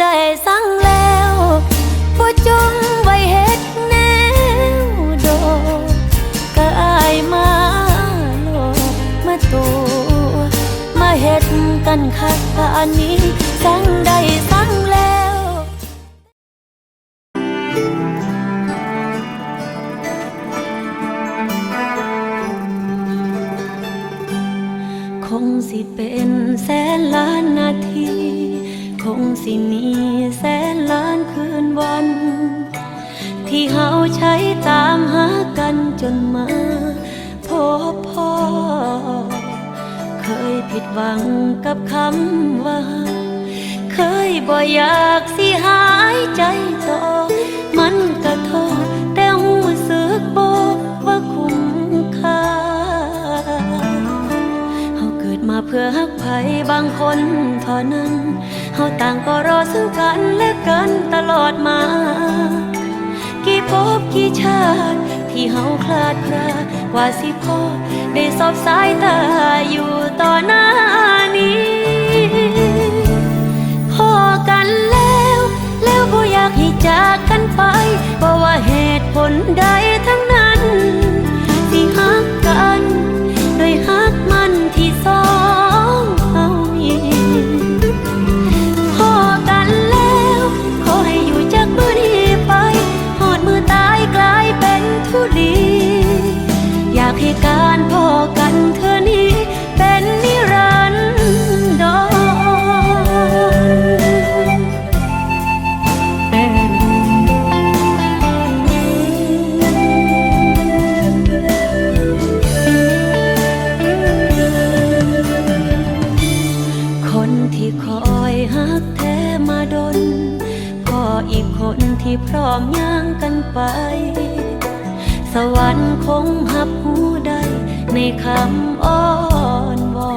ได้สั่งแล้วบ่จงไว้เฮ็ดแนวโดดก็อายมาโลมาตัวมาเฮ็ดกันคักปานนี้สั่งได้สั่งแล้วคงสิเป็นแสนล้านนาที งสิมีแสนล้านคืนวัน ที่เฮาใช้ตามหากันจนมาพบพ่อ เคยผิดหวังกับคำว่า เคยบ่อยากสิหายใจต่อมันกระทบ กไผบางคนเท่านั้นเฮาต่างก็รอซึ่งกันและกันตลอดมา กี่ภพกี่ชาติที่เฮาคลาดคลากว่าสิพอได้สอบสายตาอยู่ต่อหน้านี้พอกันแล้ว แล้วบ่อยากให้จากกันไปเพราะว่าเหตุผลใด พร้อมย่างกันไป สวรรค์คงหับหูได้ในคำอ้อนวอ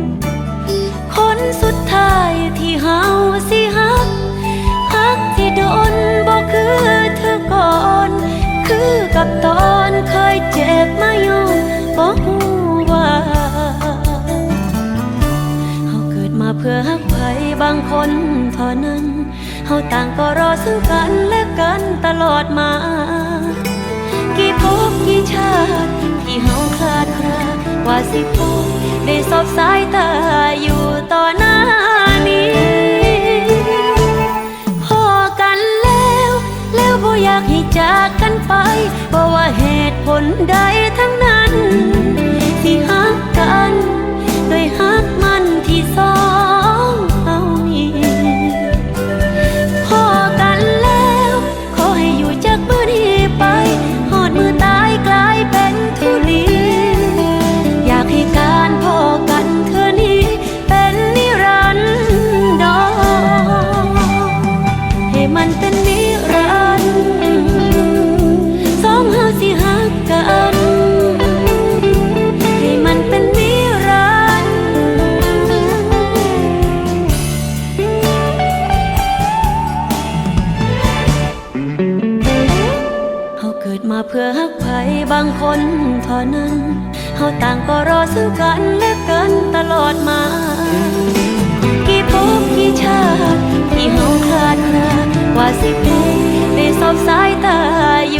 นคนสุดท้ายที่เฮาสิห นั้นเฮาต่างก็รอซึ่งกันและกันตลอดมา กี่ภพกี่ชาติที่เฮาคลาดคลาว่าสิพบได้สอบสายตาอยู่ต่อหน้านี้พอกันแล้ว แล้วบ่อยากให้จากกันไปเพราะว่าเหตุผลใดทั้งนั้นที่ฮักกัน โดยฮัก เพื่อหักไผบางคนเท่นั้นเฮาต่างก็รอซึ่งกันและกันตลอดมา กี่พบกี่ชาติที่เฮาคลาดนลาวาสิเพได้สอบสายตาอยู่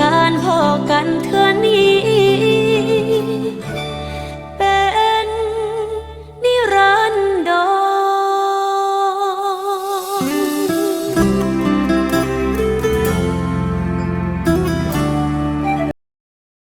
การพอกันเทื่อนี้ เป็นนิรันดร